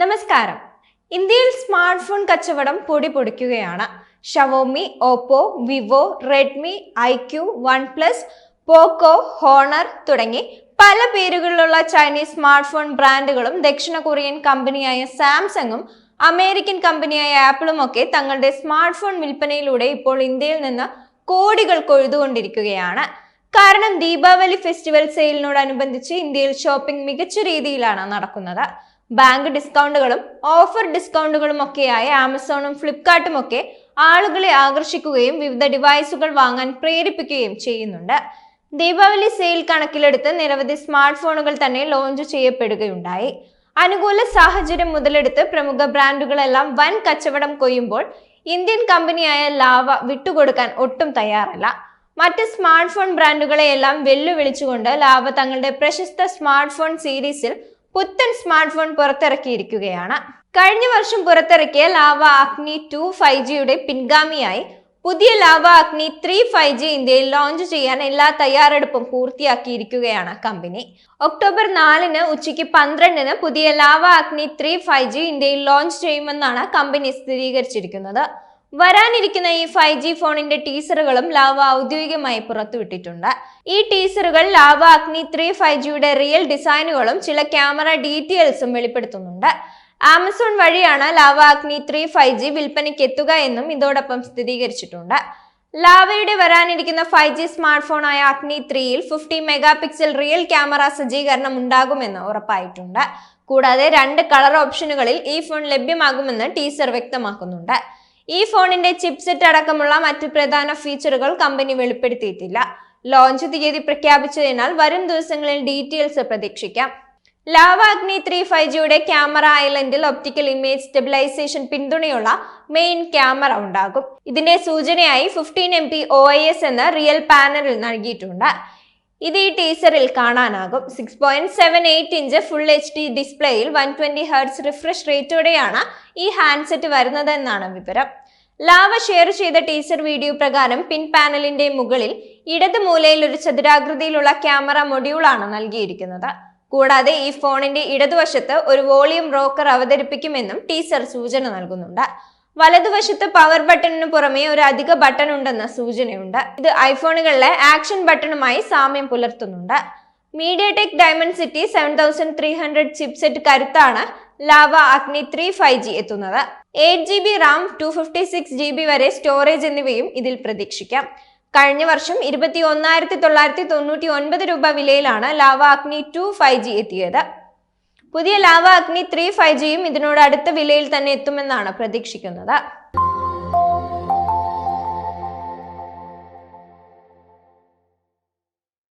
നമസ്കാരം. ഇന്ത്യയിൽ smart phone കച്ചവടം പൊടി പൊടിക്കുകയാണ്. Xiaomi Oppo Vivo Redmi iQOO One Plus Poco Honor തുടങ്ങി പല പേരുകളിലുള്ള ചൈനീസ് സ്മാർട്ട് ഫോൺ ബ്രാൻഡുകളും ദക്ഷിണ കൊറിയൻ കമ്പനിയായ സാംസങ്ങും അമേരിക്കൻ കമ്പനിയായ ആപ്പിളും ഒക്കെ തങ്ങളുടെ സ്മാർട്ട് ഫോൺ വിൽപ്പനയിലൂടെ ഇപ്പോൾ ഇന്ത്യയിൽ നിന്ന് കോടികൾ കൊഴുതുകൊണ്ടിരിക്കുകയാണ്. കാരണം ദീപാവലി ഫെസ്റ്റിവൽ സെയിലിനോടനുബന്ധിച്ച് ഇന്ത്യയിൽ ഷോപ്പിംഗ് മികച്ച രീതിയിലാണ് നടക്കുന്നത്. ബാങ്ക് ഡിസ്കൗണ്ടുകളും ഓഫർ ഡിസ്കൗണ്ടുകളും ഒക്കെയായ ആമസോണും ഫ്ലിപ്കാർട്ടും ഒക്കെ ആളുകളെ ആകർഷിക്കുകയും വിവിധ ഡിവൈസുകൾ വാങ്ങാൻ പ്രേരിപ്പിക്കുകയും ചെയ്യുന്നുണ്ട്. ദീപാവലി സെയിൽ കണക്കിലെടുത്ത് നിരവധി സ്മാർട്ട് ഫോണുകൾ തന്നെ ലോഞ്ച് ചെയ്യപ്പെടുകയുണ്ടായി. അനുകൂല സാഹചര്യം മുതലെടുത്ത് പ്രമുഖ ബ്രാൻഡുകളെല്ലാം വൻ കച്ചവടം കൊയ്യുമ്പോൾ ഇന്ത്യൻ കമ്പനിയായ ലാവ വിട്ടുകൊടുക്കാൻ ഒട്ടും തയ്യാറല്ല. മറ്റ് സ്മാർട്ട് ഫോൺ ബ്രാൻഡുകളെയെല്ലാം വെല്ലുവിളിച്ചുകൊണ്ട് ലാവ തങ്ങളുടെ പ്രശസ്ത സ്മാർട്ട് ഫോൺ സീരീസിൽ പുത്തൻ സ്മാർട്ട് ഫോൺ പുറത്തിറക്കിയിരിക്കുകയാണ്. കഴിഞ്ഞ വർഷം പുറത്തിറക്കിയ ലാവ അഗ്നി ടു ഫൈവ് ജിയുടെ പിൻഗാമിയായി പുതിയ Lava Agni three five G ഇന്ത്യയിൽ ലോഞ്ച് ചെയ്യാൻ എല്ലാ തയ്യാറെടുപ്പും പൂർത്തിയാക്കിയിരിക്കുകയാണ് കമ്പനി. ഒക്ടോബർ നാലിന് ഉച്ചയ്ക്ക് പന്ത്രണ്ടിന് പുതിയ Lava Agni three five G ഇന്ത്യയിൽ ലോഞ്ച് ചെയ്യുമെന്നാണ് കമ്പനി സ്ഥിരീകരിച്ചിരിക്കുന്നത്. വരാനിരിക്കുന്ന ഈ ഫൈവ് ജി ഫോണിന്റെ ടീസറുകളും ലാവ ഔദ്യോഗികമായി പുറത്തുവിട്ടിട്ടുണ്ട്. ഈ ടീസറുകൾ ലാവ അഗ്നി ത്രീ ഫൈവ് ജിയുടെ റിയൽ ഡിസൈനുകളും ചില ക്യാമറ ഡീറ്റെയിൽസും വെളിപ്പെടുത്തുന്നുണ്ട്. ആമസോൺ വഴിയാണ് Lava Agni three five G വിൽപ്പനയ്ക്ക് എത്തുക എന്നും ഇതോടൊപ്പം സ്ഥിരീകരിച്ചിട്ടുണ്ട്. ലാവയുടെ വരാനിരിക്കുന്ന ഫൈവ് ജി സ്മാർട്ട് ഫോണായ അഗ്നി ത്രീയിൽ fifty mega pixel rear camera സജ്ജീകരണം ഉണ്ടാകുമെന്ന് ഉറപ്പായിട്ടുണ്ട്. കൂടാതെ രണ്ട് കളർ ഓപ്ഷനുകളിൽ ഈ ഫോൺ ലഭ്യമാകുമെന്ന് ടീസർ വ്യക്തമാക്കുന്നുണ്ട്. ഈ ഫോണിന്റെ ചിപ്സെറ്റ് അടക്കമുള്ള മറ്റ് പ്രധാന ഫീച്ചറുകൾ കമ്പനി വെളിപ്പെടുത്തിയിട്ടില്ല. ലോഞ്ച് തീയതി പ്രഖ്യാപിച്ചതിനാൽ വരും ദിവസങ്ങളിൽ ഡീറ്റെയിൽസ് പ്രതീക്ഷിക്കാം. ലാവ അഗ്നി ത്രീ ഫൈവ് ജിയുടെ ക്യാമറ ഐലൻഡിൽ ഒപ്റ്റിക്കൽ ഇമേജ് സ്റ്റെബിലൈസേഷൻ പിന്തുണയുള്ള മെയിൻ ക്യാമറ ഉണ്ടാകും. ഇതിന്റെ സൂചനയായി ഫിഫ്റ്റീൻ എം പി ഒ എന്ന റിയൽ പാനലിൽ നൽകിയിട്ടുണ്ട്. ഇത് ഈ ടീസറിൽ കാണാനാകും. Six point seven eight inch full H D ഡിസ്പ്ലേയിൽ one twenty hertz refresh റേറ്റോടെയാണ് ഈ ഹാൻഡ്സെറ്റ് വരുന്നതെന്നാണ് വിവരം. ലാവ ഷെയർ ചെയ്ത ടീസർ വീഡിയോ പ്രകാരം പിൻ പാനലിന്റെ മുകളിൽ ഇടത് മൂലയിൽ ഒരു ചതുരാകൃതിയിലുള്ള ക്യാമറ മൊഡ്യൂളാണ് നൽകിയിരിക്കുന്നത്. കൂടാതെ ഈ ഫോണിന്റെ ഇടതുവശത്ത് ഒരു വോളിയം റോക്കർ അവതരിപ്പിക്കുമെന്നും ടീസർ സൂചന നൽകുന്നുണ്ട്. വലതുവശത്ത് പവർ ബട്ടണിന് പുറമെ ഒരു അധിക ബട്ടൺ ഉണ്ടെന്ന സൂചനയുണ്ട്. ഇത് ഐഫോണുകളിലെ ആക്ഷൻ ബട്ടണുമായി സാമ്യം പുലർത്തുന്നുണ്ട്. MediaTek Dimensity seven thousand three hundred chipset കരുത്താണ് Lava Agni three five G എത്തുന്നത്. Eight G B RAM two fifty six G B വരെ സ്റ്റോറേജ് എന്നിവയും ഇതിൽ പ്രതീക്ഷിക്കാം. കഴിഞ്ഞ വർഷം ഇരുപത്തി ഒന്നായിരത്തി തൊള്ളായിരത്തി തൊണ്ണൂറ്റി ഒൻപത് രൂപ വിലയിലാണ് Lava Agni two five G എത്തിയത്. പുതിയ ലാവ അഗ്നി ത്രീ ഫൈവ് ജിയും ഇതിനോട് അടുത്ത വിലയിൽ തന്നെ എത്തുമെന്നാണ് പ്രതീക്ഷിക്കുന്നത്.